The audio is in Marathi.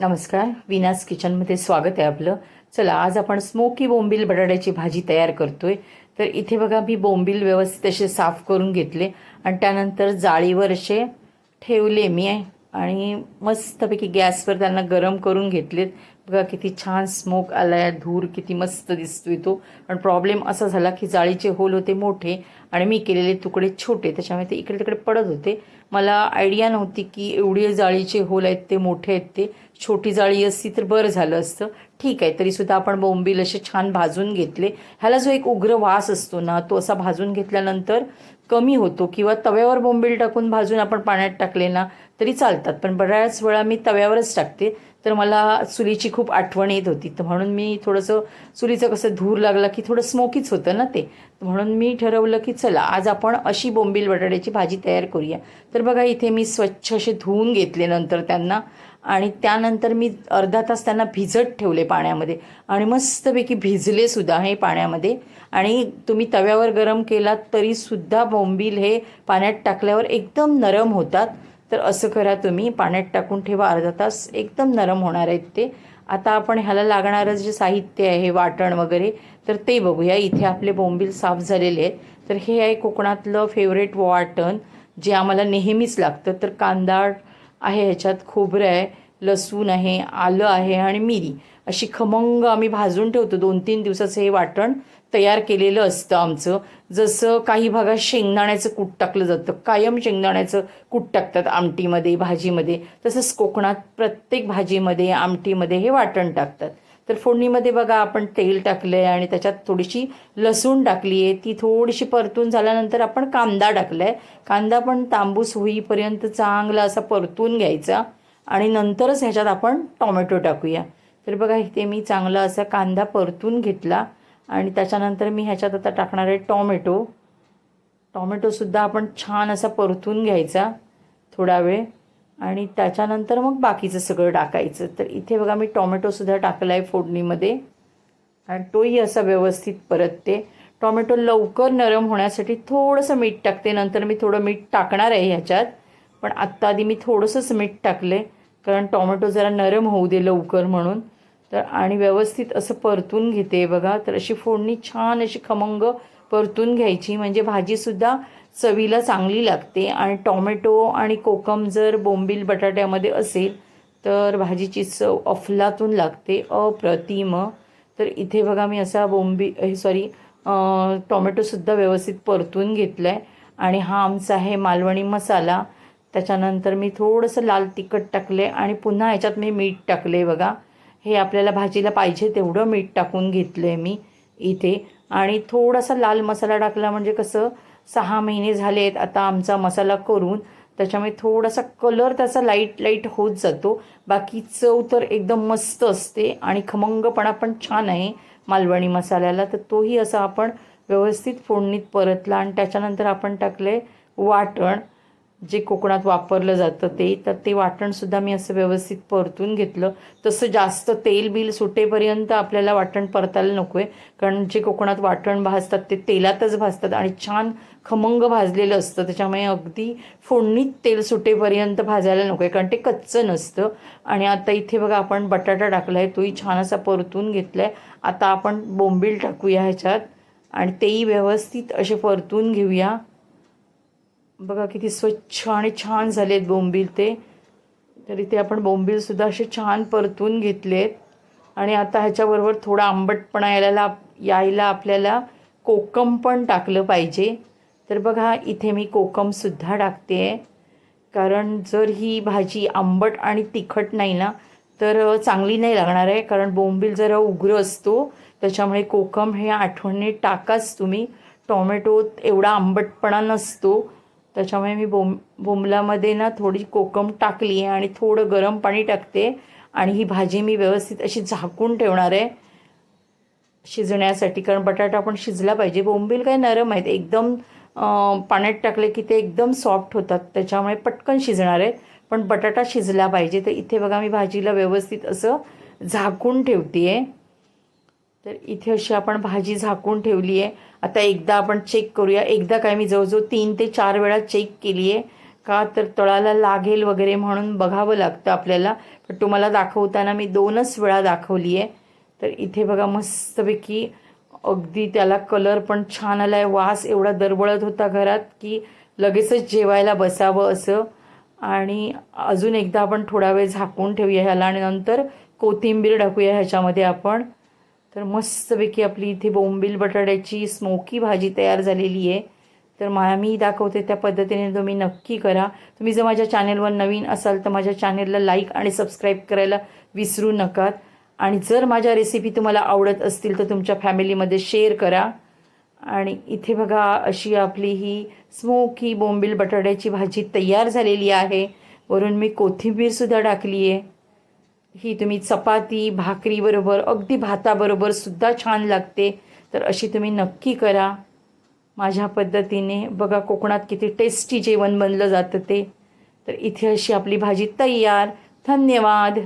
नमस्कार विनास किचनमध्ये स्वागत आहे आपलं. चला आज आपण स्मोकी बोंबील बटाट्याची भाजी तयार करतोय. तर इथे बघा मी बोंबील व्यवस्थित असे साफ करून घेतले आणि त्यानंतर जाळीवर असे ठेवले मी आणि मस्तपैकी गॅसवर त्यांना गरम करून घेतलेत. बघा किती छान स्मोक आला आहे धूर किती मस्त दिसतोय तो. पण प्रॉब्लेम असा झाला की जाळीचे होल होते मोठे आणि मी केलेले तुकडे छोटे. त्याच्यामुळे ते इकडे तिकडे पडत होते. मला आयडिया नव्हती की एवढे जाळीचे होल आहेत ते मोठे आहेत ते. छोटी जाळी असती तर बरं झालं असतं. ठीक आहे तरीसुद्धा आपण बोंबील असे छान भाजून घेतले. ह्याला जो एक उग्र वास असतो ना तो असा भाजून घेतल्यानंतर कमी होतो किंवा तव्यावर बोंबील टाकून भाजून आपण पाण्यात टाकले ना तरी चालतात. पण बऱ्याच वेळा मी तव्यावरच टाकते. तर मला चुलीची खूप आठवण येत होती. तर म्हणून मी थोडंसं चुलीचं कसं धूर लागला की थोडं स्मोकीच होतं ना ते. म्हणून मी ठरवलं की चला आज आपण अशी बोंबील बटाट्याची भाजी तयार करूया. तर बघा इथे मी स्वच्छ असे धुवून घेतले नंतर त्यांना. आणि त्यानंतर मी अर्धा तास त्यांना भिजत ठेवले पाण्यामध्ये. आणि मस्तपैकी भिजले सुद्धा हे पाण्यामध्ये. आणि तुम्ही तव्यावर गरम केलात तरीसुद्धा बोंबील हे पाण्यात टाकल्यावर एकदम नरम होतात. तर असं करा तुम्ही पाण्यात टाकून ठेवा अर्धा तास एकदम नरम होणार आहेत ते. आता आपण ह्याला लागणारं जे साहित्य आहे वाटण वगैरे तर ते बघूया. इथे आपले बोंबील साफ झालेले आहेत. तर हे आहे कोकणातलं फेवरेट वाटण जे आम्हाला नेहमीच लागतं. तर कांदा आहे ह्याच्यात खोबरं आहे. लसूण आहे आलं आहे आणि मिरी. अशी खमंग आम्ही भाजून ठेवतो. दोन तीन दिवसाचं हे वाटण तयार केलेलं असतं आमचं. जसं काही भागात शेंगदाण्याचं कूट टाकलं जातं. कायम शेंगदाण्याचं कूट टाकतात आमटीमध्ये भाजीमध्ये. तसंच कोकणात प्रत्येक भाजीमध्ये आमटीमध्ये हे वाटण टाकतात. तर फोडणीमध्ये बघा आपण तेल टाकलं आहे आणि त्याच्यात थोडीशी लसूण टाकली आहे ती थोडीशी परतून झाल्यानंतर आपण कांदा टाकला आहे कांदा पण तांबूस होईपर्यंत चांगला असा परतून घ्यायचा. आणि नंतरच ह्याच्यात आपण टॉमॅटो टाकूया. तर बघा इथे मी चांगला असा कांदा परतून घेतला आणि त्याच्यानंतर मी ह्याच्यात आता टाकणार आहे टॉमॅटो. टॉमॅटोसुद्धा आपण छान असा परतून घ्यायचा थोडा वेळ. आणि त्याच्यानंतर मग बाकीचं सगळं टाकायचं. तर इथे बघा मी टॉमॅटोसुद्धा टाकला आहे फोडणीमध्ये. आणि तोही असा व्यवस्थित परतते. टॉमॅटो लवकर नरम होण्यासाठी थोडंसं मीठ टाकते. नंतर मी थोडं मीठ टाकणार आहे ह्याच्यात. पण आत्ता आधी मी थोडंसंच मीठ टाकले कारण टॉमॅटो जरा नरम होऊ दे लवकर म्हणून. तर आणि व्यवस्थित असं परतून घेते बघा. तर अशी फोडणी छान अशी खमंग परतून घ्यायची. म्हणजे भाजीसुद्धा चवीला चांगली लागते. आणि टॉमॅटो आणि कोकम जर बोंबील बटाट्यामध्ये असेल तर भाजीची चव अफलातून लागते. अप्रतिम. तर इथे बघा मी असा बोंबी हे सॉरी टॉमॅटोसुद्धा व्यवस्थित परतून घेतला आहे आणि हा आमचा आहे मालवणी मसाला. त्याच्यानंतर मी थोडंसं लाल तिखट टाकले आणि पुन्हा ह्याच्यात मी मीठ टाकले बघा. हे आपल्याला भाजीला पाहिजे तेवढं मीठ टाकून घेतलं आहे मी इथे. आणि थोडासा लाल मसाला टाकला म्हणजे कसं सहा महिने झाले आहेत आता आमचा मसाला करून. त्याच्यामुळे थोडासा कलर त्याचा लाइट लाइट होत जातो. बाकी चव तर एकदम मस्त असते आणि खमंगपणा पण छान आहे मालवणी मसाल्याला. तर तोही असा आपण व्यवस्थित फोडणीत परतला आणि त्याच्यानंतर आपण टाकले वाटण. जे कोकणात वापरलं जातं ते तर ते वाटणसुद्धा मी असं व्यवस्थित परतून घेतलं. तसं जास्त तेल बिल सुटेपर्यंत आपल्याला वाटण परतायला नको आहे कारण जे कोकणात वाटण भाजतात ते तेलातच भाजतात आणि छान खमंग भाजलेलं असतं. त्याच्यामुळे अगदी फोडणीत तेल सुटेपर्यंत भाजायला नको आहे कारण ते कच्चं नसतं. आणि आता इथे बघा आपण बटाटा टाकला आहे तोही छान असा परतून घेतला आहे आता आपण बोंबील टाकूया ह्याच्यात आणि तेही व्यवस्थित असे परतून घेऊया. बघा किती स्वच्छ आणि छान झालेत बोंबील ते. तरी ते आपण बोंबीलसुद्धा असे छान परतून घेतलेत. आणि आता ह्याच्याबरोबर थोडा आंबटपणा यायला यायला आपल्याला कोकम पण टाकलं पाहिजे. तर बघा इथे मी कोकमसुद्धा टाकते. आहे कारण जर ही भाजी आंबट आणि तिखट नाही ना तर चांगली नाही लागणार आहे. कारण बोंबील जरा उग्र असतो. त्याच्यामुळे कोकम हे आठवणी टाकाच तुम्ही. टॉमॅटो एवढा आंबटपणा नसतो. त्याच्यामुळे मी बोंब बोंबलामध्ये ना थोडी कोकम टाकली आहे आणि थोडं गरम पाणी टाकते. आणि ही भाजी मी व्यवस्थित अशी झाकून ठेवणार आहे. शिजण्यासाठी कारण बटाटा पण शिजला पाहिजे. बोंबील काय नरम आहेत. एकदम पाण्यात टाकले की ते एकदम सॉफ्ट होतात. त्याच्यामुळे पटकन शिजणार आहेत पण बटाटा शिजला पाहिजे. तर इथे बघा मी भाजीला व्यवस्थित असं झाकून ठेवते आहे तर इथे अशी आपण भाजी झाकून ठेवली आहे. आता एकदा आपण चेक करूया. एकदा काय मी जवळजवळ तीन ते चार वेळा चेक केली आहे. का तर तळाला लागेल वगैरे म्हणून बघावं लागतं आपल्याला. पण तुम्हाला दाखवताना मी दोनच वेळा दाखवली आहे. तर इथे बघा मस्तपैकी अगदी त्याला कलर पण छान आला आहे वास एवढा दरबळत होता घरात की लगेचच जेवायला बसावं असं. आणि अजून एकदा आपण थोडा वेळ झाकून ठेवूया ह्याला आणि नंतर कोथिंबीर टाकूया ह्याच्यामध्ये आपण. तर मस्तपैकी आपली इथे बोंबील बटाट्याची स्मोकी भाजी तयार झालेली आहे. तर मा मी दाखवते त्या पद्धतीने तुम्ही नक्की करा. तुम्ही जर माझ्या चॅनेलवर नवीन असाल तर माझ्या चॅनेलला लाईक आणि सबस्क्राईब करायला विसरू नका. आणि जर माझ्या रेसिपी तुम्हाला आवडत असतील तर तुमच्या फॅमिलीमध्ये शेअर करा. आणि इथे बघा अशी आपली ही स्मोकी बोंबील बटाट्याची भाजी तयार झालेली आहे. वरून मी कोथिंबीरसुद्धा टाकली आहे. ही तुम्ही चपाती भाकरीबरोबर अगदी भाताबरोबर सुद्धा छान लागते. तर अशी तुम्ही नक्की करा. माझ्या पद्धतीने बघा कोकणात किती टेस्टी जेवण बनलं जातं ते. तर इथे अशी आपली भाजी तयार. धन्यवाद.